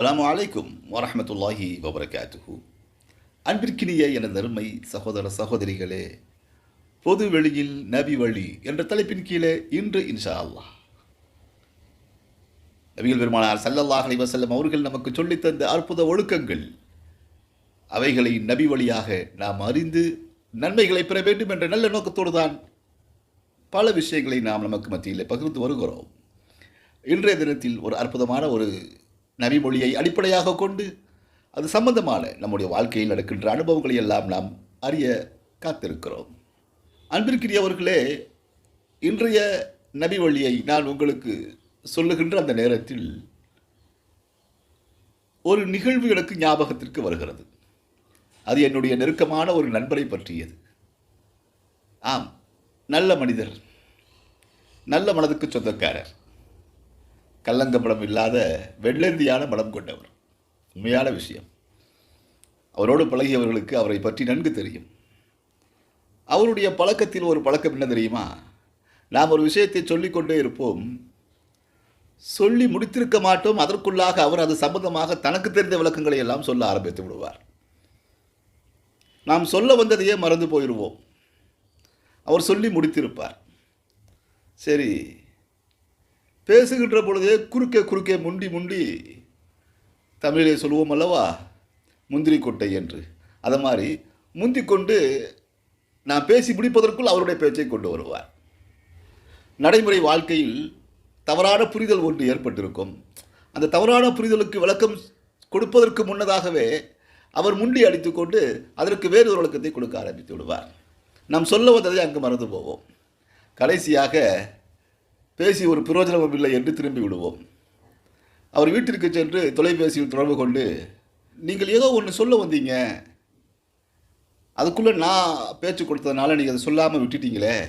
அலாம் அலைக்கும் வரமத்துல்லாஹி வபரகாத்துஹு. அன்பிற்கினிய எனது அருமை சகோதர சகோதரிகளே பொது வெளியில் நபி வழி என்ற தலைப்பின் கீழே இன்று இன்ஷா அல்லாஹ். நபிகள் பெருமானார் சல்லல்லாஹ் அலைஹி வஸல்லம் அவர்கள் நமக்கு சொல்லித் தந்த அற்புத ஒழுக்கங்கள் அவைகளை நபி வழியாக நாம் அறிந்து நன்மைகளை பெற வேண்டும் என்ற நல்ல நோக்கத்தோடு தான் பல விஷயங்களை நாம் நமக்கு மத்தியில் பகிர்ந்து வருகிறோம். இன்றைய தினத்தில் ஒரு அற்புதமான ஒரு நபிமொழியை அடிப்படையாக கொண்டு அது சம்பந்தமான நம்முடைய வாழ்க்கையில் நடக்கின்ற அனுபவங்களை எல்லாம் நாம் அறிய காத்திருக்கிறோம். அன்பிற்கிறியவர்களே இன்றைய நபி வழியை நான் உங்களுக்கு சொல்லுகின்ற அந்த நேரத்தில் ஒரு நிகழ்வு எனக்கு ஞாபகத்திற்கு வருகிறது. அது என்னுடைய நெருக்கமான ஒரு நண்பரை பற்றியது. ஆம் நல்ல மனிதர் நல்ல மனதுக்கு சொந்தக்காரர். கல்லங்க படம் இல்லாத வெள்ளந்தியான மனம் கொண்டவர். உண்மையான விஷயம். அவரோடு பழகியவர்களுக்கு அவரை பற்றி நன்கு தெரியும். அவருடைய பழக்கத்தில் ஒரு பழக்கம் என்ன தெரியுமா? நாம் ஒரு விஷயத்தை சொல்லிக்கொண்டே இருப்போம். சொல்லி முடித்திருக்க மாட்டோம். அதற்குள்ளாக அவர் அது சம்பந்தமாக தனக்கு தெரிந்த விளக்கங்களை எல்லாம் சொல்ல ஆரம்பித்து விடுவார். நாம் சொல்ல வந்ததையே மறந்து போயிடுவோம் அவர் சொல்லி முடித்திருப்பார். சரி பேசுகின்ற பொழுதே குறுக்கே குறுக்கே முண்டி முண்டி தமிழிலே சொல்லுவோம் அல்லவா? முந்திரி கொட்டை என்று. அதை மாதிரி முந்தி கொண்டு நான் பேசி முடிப்பதற்குள் அவருடைய பேச்சை கொண்டு வருவார். நடைமுறை வாழ்க்கையில் தவறான புரிதல் ஒன்று ஏற்பட்டிருக்கும். அந்த தவறான புரிதலுக்கு விளக்கம் கொடுப்பதற்கு முன்னதாகவே அவர் முண்டி அடித்துக்கொண்டு அதற்கு வேறு ஒரு விளக்கத்தை கொடுக்க ஆரம்பித்து விடுவார். நாம் சொல்ல வந்ததை அங்கு மறந்து போவோம். கடைசியாக பேசி ஒரு பிரயோஜனமும் இல்லை என்று திரும்பி விடுவோம். அவர் வீட்டிற்கு சென்று தொலைபேசியில் தொடர்பு கொண்டு நீங்கள் ஏதோ ஒன்று சொல்ல வந்தீங்க. அதுக்குள்ளே நான் பேச்சு கொடுத்ததுனால நீங்கள் அதை சொல்லாமல் விட்டுட்டீங்களே.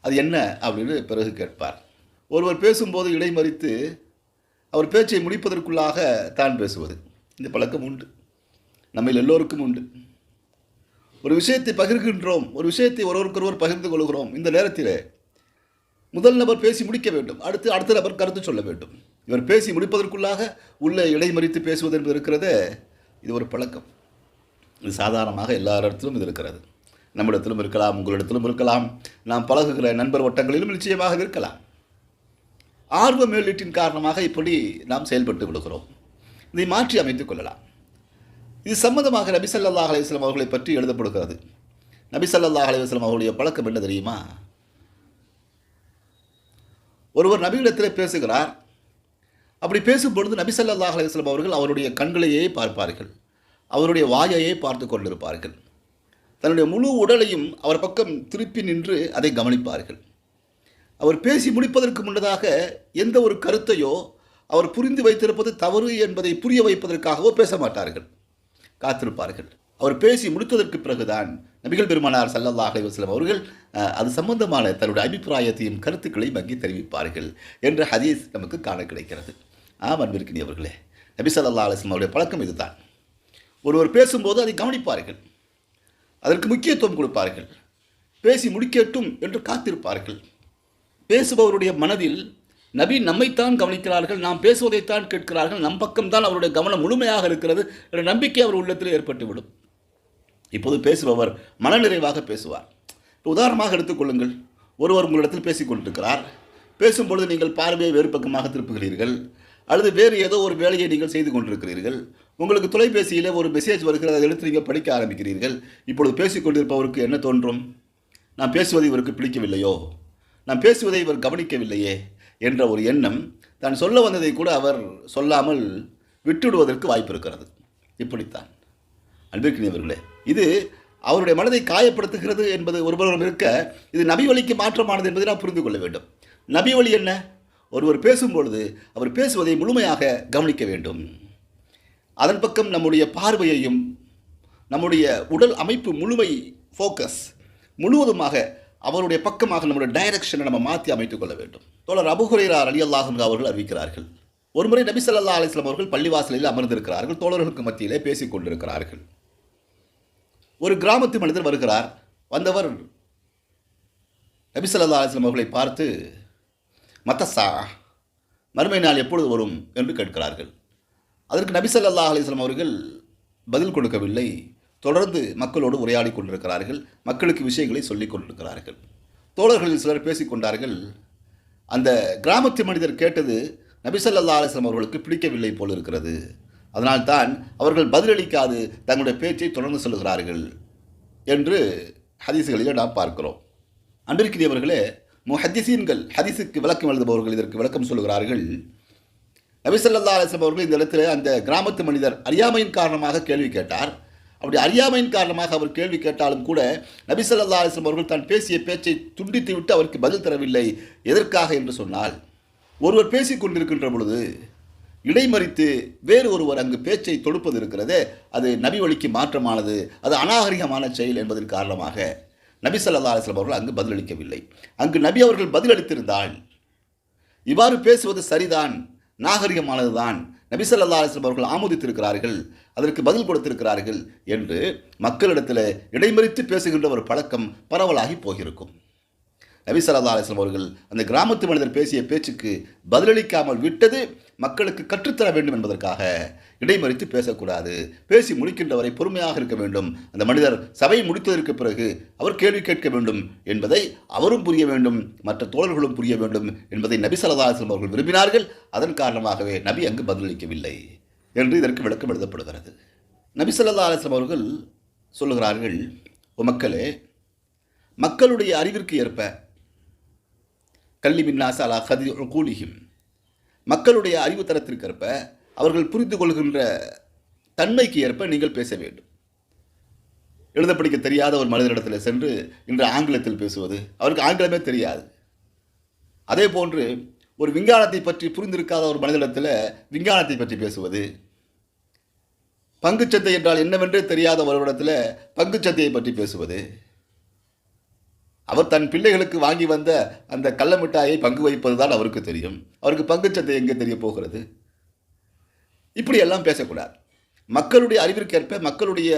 அது என்ன? அப்படின்னு பிறகு கேட்பார். ஒருவர் பேசும்போது இடைமறித்து அவர் பேச்சை முடிப்பதற்குள்ளாக தான் பேசுவது. இந்த பழக்கம் உண்டு. நம்ம எல்லோருக்கும் உண்டு. ஒரு விஷயத்தை பகிர்கின்றோம். ஒரு விஷயத்தை ஒருவருக்கொருவர் பகிர்ந்து கொள்கிறோம். இந்த நேரத்தில் முதல் நபர் பேசி முடிக்க வேண்டும். அடுத்து அடுத்த நபர் கருத்து சொல்ல வேண்டும். இவர் பேசி முடிப்பதற்குள்ளாக உள்ளே இடைமறித்து பேசுவது என்பது இருக்கிறதே இது ஒரு பழக்கம். இது சாதாரணமாக எல்லா இடத்திலும் இது இருக்கிறது. நம்மிடத்திலும் இருக்கலாம் உங்களிடத்திலும் இருக்கலாம். நாம் பழகுகிற நண்பர் வட்டங்களிலும் நிச்சயமாக இருக்கலாம். ஆர்வ மேலீட்டின் காரணமாக இப்படி நாம் செயல்பட்டு விடுகிறோம். இதை மாற்றி அமைத்துக் கொள்ளலாம். இது சம்பந்தமாக நபி ஸல்லல்லாஹு அலைஹி அவர்களை பற்றி எழுதப்படுகிறது. நபி ஸல்லல்லாஹு அலைஹி அவர்களுடைய பழக்கம் என்ன தெரியுமா? ஒருவர் நபியிடத்தில் பேசுகிறார். அப்படி பேசும்பொழுது நபி சல்லாஹ் அலிஸ்லாம் அவர்கள் அவருடைய கண்களையே பார்ப்பார்கள். அவருடைய வாயையே பார்த்து கொண்டிருப்பார்கள். தன்னுடைய முழு உடலையும் அவர் பக்கம் திருப்பி நின்று அதை கவனிப்பார்கள். அவர் பேசி முடிப்பதற்கு முன்னதாக எந்த ஒரு கருத்தையோ அவர் புரிந்து வைத்திருப்பது தவறு என்பதை புரிய வைப்பதற்காகவோ பேச மாட்டார்கள். காத்திருப்பார்கள். அவர் பேசி முடித்ததற்கு பிறகுதான் நபிகள் பெருமானார் சல்லல்லா அலைவாஸ்லம் அவர்கள் அது சம்பந்தமான தன்னுடைய அபிப்பிராயத்தையும் கருத்துக்களையும் அங்கே தெரிவிப்பார்கள் என்ற ஹதீஸ் நமக்கு காண கிடைக்கிறது. ஆம் அன்பிற்கினியவர்களே நபி சல்லா அலிஸ்லம் அவருடைய பழக்கம் இதுதான். ஒருவர் பேசும்போது அதை கவனிப்பார்கள் அதற்கு முக்கியத்துவம் கொடுப்பார்கள் பேசி முடிக்கட்டும் என்று காத்திருப்பார்கள். பேசுபவருடைய மனதில் நபி நம்மைத்தான் கவனிக்கிறார்கள் நாம் பேசுவதைத்தான் கேட்கிறார்கள் நம் பக்கம்தான் அவருடைய கவனம் முழுமையாக இருக்கிறது என்ற நம்பிக்கை அவர் உள்ளத்தில் ஏற்பட்டுவிடும். இப்போது பேசுபவர் மனநிறைவாக பேசுவார். இப்போ உதாரணமாக எடுத்துக்கொள்ளுங்கள் ஒருவர் உங்களிடத்தில் பேசிக்கொண்டிருக்கிறார் பேசும்பொழுது நீங்கள் பார்வையை வேறு பக்கமாக திருப்புகிறீர்கள். அல்லது வேறு ஏதோ ஒரு வேலையை நீங்கள் செய்து கொண்டிருக்கிறீர்கள். உங்களுக்கு தொலைபேசியிலே ஒரு மெசேஜ் வருகிறது அதை எடுத்து நீங்கள் படிக்க ஆரம்பிக்கிறீர்கள். இப்பொழுது பேசிக்கொண்டிருப்பவருக்கு என்ன தோன்றும்? நான் பேசுவது இவருக்கு பிடிக்கவில்லையோ? நான் பேசுவதை இவர் கவனிக்கவில்லையே? என்ற ஒரு எண்ணம் தான் சொல்ல வந்ததை கூட அவர் சொல்லாமல் விட்டுவிடுவதற்கு வாய்ப்பு இருக்கிறது. இப்படித்தான். அன்பிற்கினியவர்களே இது அவருடைய மனதை காயப்படுத்துகிறது என்பது ஒருவரும் இருக்க இது நபி வழிக்கு மாற்றமானது என்பதை நாம் புரிந்து கொள்ள வேண்டும். நபி வழி என்ன? ஒருவர் பேசும்பொழுது அவர் பேசுவதை முழுமையாக கவனிக்க வேண்டும். அதன் பக்கம் நம்முடைய பார்வையையும் நம்முடைய உடல் அமைப்பு முழுமை ஃபோக்கஸ் முழுவதுமாக அவருடைய பக்கமாக நம்முடைய டைரக்ஷனை நம்ம மாற்றி அமைத்துக் கொள்ள வேண்டும். தோழர் அபுஹுரைரா அலி அல்லாஹன் அவர்கள் அறிவிக்கிறார்கள். ஒருமுறை நபி சல்லா அலிஸ்லாம் அவர்கள் பள்ளிவாசலில் அமர்ந்திருக்கிறார்கள். தோழர்களுக்கு மத்தியிலே பேசிக் கொண்டிருக்கிறார்கள். ஒரு கிராமத்து மனிதர் வருகிறார். வந்தவர் நபிசல்லா அலிஸ்லாம் அவர்களை பார்த்து மத்தசா மறுமை நாள் எப்பொழுது வரும்? என்று கேட்கிறார்கள். அதற்கு நபிசல்லா அலிஸ்லாம் அவர்கள் பதில் கொடுக்கவில்லை. தொடர்ந்து மக்களோடு உரையாடி கொண்டிருக்கிறார்கள். மக்களுக்கு விஷயங்களை சொல்லிக் கொண்டிருக்கிறார்கள். தோழர்களில் சிலர் பேசிக்கொண்டார்கள் அந்த கிராமத்து மனிதர் கேட்டது நபிசல்லா அலிஸ்லாம் அவர்களுக்கு பிடிக்கவில்லை போல் இருக்கிறது. அதனால்தான் அவர்கள் பதிலளிக்காது தங்களுடைய பேச்சை தொடர்ந்து சொல்லுகிறார்கள் என்று ஹதீசுகளிலே நாம் பார்க்கிறோம். அன்றிருக்கிறவர்களே முஹத்திசீன்கள் ஹதீஸுக்கு விளக்கம் எழுதுபவர்கள் இதற்கு விளக்கம் சொல்லுகிறார்கள். நபிசல்லா ஸல்லல்லாஹு அவர்கள் இந்த இடத்துல அந்த கிராமத்து மனிதர் அறியாமையின் காரணமாக கேள்வி கேட்டார். அப்படி அறியாமையின் காரணமாக அவர் கேள்வி கேட்டாலும் கூட நபிசல்லா ஸல்லல்லாஹு அவர்கள் தான் பேசிய பேச்சை துண்டித்து விட்டு அவருக்கு பதில் தரவில்லை. எதற்காக என்று சொன்னால் ஒருவர் பேசிக் கொண்டிருக்கின்ற பொழுது இடைமறித்து வேறு ஒருவர் அங்கு பேச்சை தொடுப்பது இருக்கிறதே அது நபி வழிக்கு மாற்றமானது அது அநாகரிகமான செயல் என்பதன் காரணமாக நபி சல்லா அலிஸ்லாம் அவர்கள் அங்கு பதிலளிக்கவில்லை. அங்கு நபி அவர்கள் பதிலளித்திருந்தால் இவ்வாறு பேசுவது சரிதான் நாகரிகமானதுதான் நபி ஸல்லல்லாஹு அலிஸ்லாம் அவர்கள் ஆமோதித்திருக்கிறார்கள் அதற்கு பதில் கொடுத்திருக்கிறார்கள் என்று மக்களிடத்தில் இடைமறித்து பேசுகின்ற ஒரு பழக்கம் பரவலாகி போகிருக்கும் நபி ஸல்லல்லாஹு அலைஹி அவர்கள் அந்த கிராமத்து மனிதர் பேசிய பேச்சுக்கு பதிலளிக்காமல் விட்டது மக்களுக்கு கற்றுத்தர வேண்டும் என்பதற்காக இடைமறித்து பேசக்கூடாது. பேசி முடிக்கின்றவரை பொறுமையாக இருக்க வேண்டும். அந்த மனிதர் சபை முடித்ததற்கு பிறகு அவர் கேள்வி கேட்க வேண்டும் என்பதை அவரும் புரிய வேண்டும் மற்ற தோழர்களும் புரிய வேண்டும் என்பதை நபி ஸல்லல்லாஹு அலைஹி அவர்கள் விரும்பினார்கள். அதன் காரணமாகவே நபி அங்கு பதிலளிக்கவில்லை என்று இதற்கு விளக்கம் எழுதப்படுகிறது. நபி ஸல்லல்லாஹு அவர்கள் சொல்லுகிறார்கள் மக்களே மக்களுடைய அறிவிற்கு ஏற்ப கல்வி மின்னாச அலா கதி கூலிஹிம் மக்களுடைய அறிவு தரத்திற்கேற்ப அவர்கள் புரிந்து கொள்கின்ற தன்மைக்கு ஏற்ப நீங்கள் பேச வேண்டும். எழுத படிக்க தெரியாத ஒரு மனிதனிடத்தில் சென்று இன்று ஆங்கிலத்தில் பேசுவது அவருக்கு ஆங்கிலமே தெரியாது. அதே போன்று ஒரு விஞ்ஞானத்தை பற்றி புரிந்திருக்காத ஒரு மனிதனிடத்தில் விஞ்ஞானத்தை பற்றி பேசுவது பங்குச்சந்தை என்றால் என்னவென்றே தெரியாத ஒருவரிடத்தில் பங்குச்சந்தையை பற்றி பேசுவது அவர் தன் பிள்ளைகளுக்கு வாங்கி வந்த அந்த கள்ள மிட்டாயை பங்கு வைப்பது தான் அவருக்கு தெரியும். அவருக்கு பங்குச்சந்தை எங்கே தெரிய போகிறது? இப்படியெல்லாம் பேசக்கூடாது. மக்களுடைய அறிவிற்கேற்ப மக்களுடைய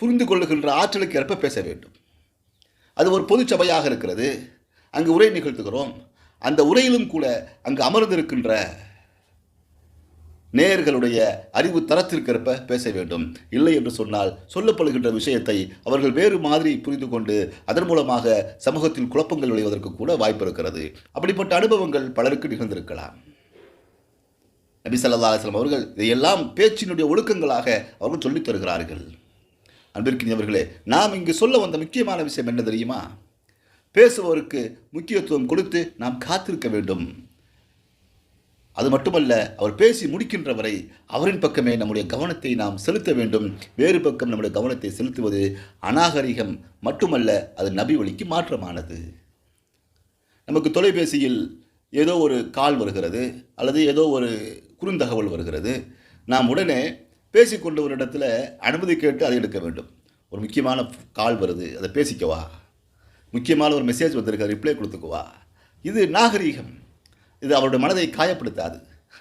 புரிந்து கொள்ளுகின்ற ஆற்றலுக்கு ஏற்ப பேச வேண்டும். அது ஒரு பொது சபையாக இருக்கிறது. அங்கு உரை நிகழ்த்துகிறோம். அந்த உரையிலும் கூட அங்கு அமர்ந்திருக்கின்ற நேயர்களுடைய அறிவு தரத்திற்கேற்ப பேச வேண்டும். இல்லை என்று சொன்னால் சொல்லப்படுகின்ற விஷயத்தை அவர்கள் வேறு மாதிரி புரிந்து கொண்டு அதன் மூலமாக சமூகத்தில் குழப்பங்கள் விளைவதற்கு கூட வாய்ப்பு இருக்கிறது. அப்படிப்பட்ட அனுபவங்கள் பலருக்கு நிகழ்ந்திருக்கலாம். நபி சல்லா அலைஹி அவர்கள் இதையெல்லாம் பேச்சினுடைய ஒழுக்கங்களாக அவர்கள் சொல்லித் தருகிறார்கள். அன்பிற்கினியவர்களே நாம் இங்கு சொல்ல வந்த முக்கியமான விஷயம் என்ன தெரியுமா? பேசுபவருக்கு முக்கியத்துவம் கொடுத்து நாம் காத்திருக்க வேண்டும். அது மட்டுமல்ல அவர் பேசி முடிக்கின்ற வரை அவரின் பக்கமே நம்முடைய கவனத்தை நாம் செலுத்த வேண்டும். வேறு பக்கம் நம்முடைய கவனத்தை செலுத்துவது அநாகரிகம். மட்டுமல்ல அது நபி வழிக்கு மாற்றமானது. நமக்கு தொலைபேசியில் ஏதோ ஒரு கால் வருகிறது அல்லது ஏதோ ஒரு குறுந்தகவல் வருகிறது. நாம் உடனே பேசிக்கொண்ட ஒரு இடத்துல அனுமதி கேட்டு அதை எடுக்க வேண்டும். ஒரு முக்கியமான கால் வருது அதை பேசிக்கவா? முக்கியமான ஒரு மெசேஜ் வந்திருக்க ரிப்ளை கொடுத்துக்குவா? இது நாகரீகம். இது அவருடைய மனதை காயப்படுத்தாது.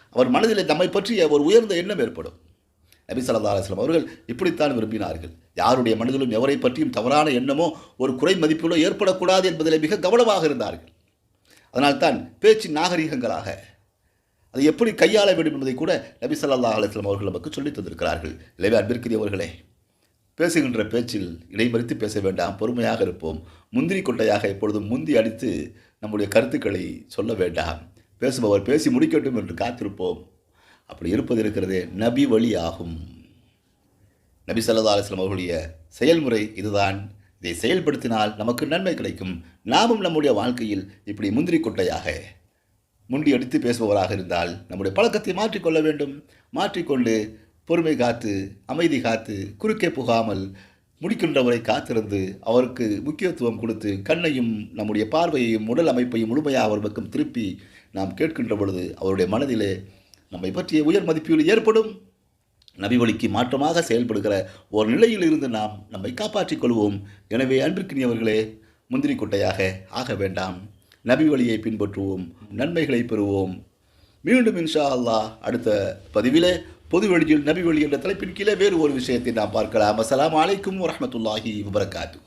அவர் மனதில் நம்மை பற்றிய ஒரு உயர்ந்த எண்ணம் ஏற்படும். நபி ஸல்லல்லாஹு அலுவலம் அவர்கள் இப்படித்தான் விரும்பினார்கள். யாருடைய மனதிலும் எவரை பற்றியும் தவறான எண்ணமோ ஒரு குறை மதிப்பிலோ ஏற்படக்கூடாது என்பதில் மிக கவனமாக இருந்தார்கள். அதனால்தான் பேச்சு நாகரிகங்களாக அதை எப்படி கையாள வேண்டும் என்பதை கூட நபி சல்லா அலுவலம் அவர்கள் நமக்கு சொல்லித் தந்திருக்கிறார்கள். எனவே அன்பிற்குரியவர்களே பேசுகின்ற பேச்சில் இடைமறித்து பேச வேண்டாம் பொறுமையாக இருப்போம். முந்திரி கொட்டையாக எப்பொழுதும் முந்தி அடித்து நம்முடைய கருத்துக்களை சொல்ல வேண்டாம். பேசுபவர் பேசி முடிக்கட்டும் என்று காத்திருப்போம். அப்படி இருப்பது இருக்கிறதே நபி வழி ஆகும். நபி சல்லா அலுவலம் அவர்களுடைய செயல்முறை இதுதான். இதை செயல்படுத்தினால் நமக்கு நன்மை கிடைக்கும். நாமும் நம்முடைய வாழ்க்கையில் இப்படி முந்திரி கொட்டையாக முண்டி அடித்து பேசுபவராக இருந்தால் நம்முடைய பழக்கத்தை மாற்றிக்கொள்ள வேண்டும். மாற்றிக்கொண்டு பொறுமை காத்து அமைதி காத்து குறுக்கே புகாமல் முடிக்கின்றவரை காத்திருந்து அவருக்கு முக்கியத்துவம் கொடுத்து கண்ணையும் நம்முடைய பார்வையையும் உடல் அமைப்பையும் முழுமையாக அவர் பக்கம் திருப்பி நாம் கேட்கின்ற பொழுது அவருடைய மனதிலே நம்மை பற்றிய உயர் மதிப்பீடு ஏற்படும். நபி வழிக்கு மாற்றமாக செயல்படுகிற ஒரு நிலையில் இருந்து நாம் நம்மை காப்பாற்றிக் கொள்வோம். எனவே அன்பிற்கினியவர்களே முந்திரி கொட்டையாக ஆக வேண்டாம். நபி வழியை பின்பற்றுவோம் நன்மைகளை பெறுவோம். மீண்டும் இன்ஷா அல்லாஹ் அடுத்த பதிவிலே பொது வழியில் நபி வழி என்ற தலைப்பின் கீழே வேறு ஒரு விஷயத்தை நாம் பார்க்கலாம். அஸ்லாம் அலைக்கும் வரமத்துல்லாஹி வபரகாத்து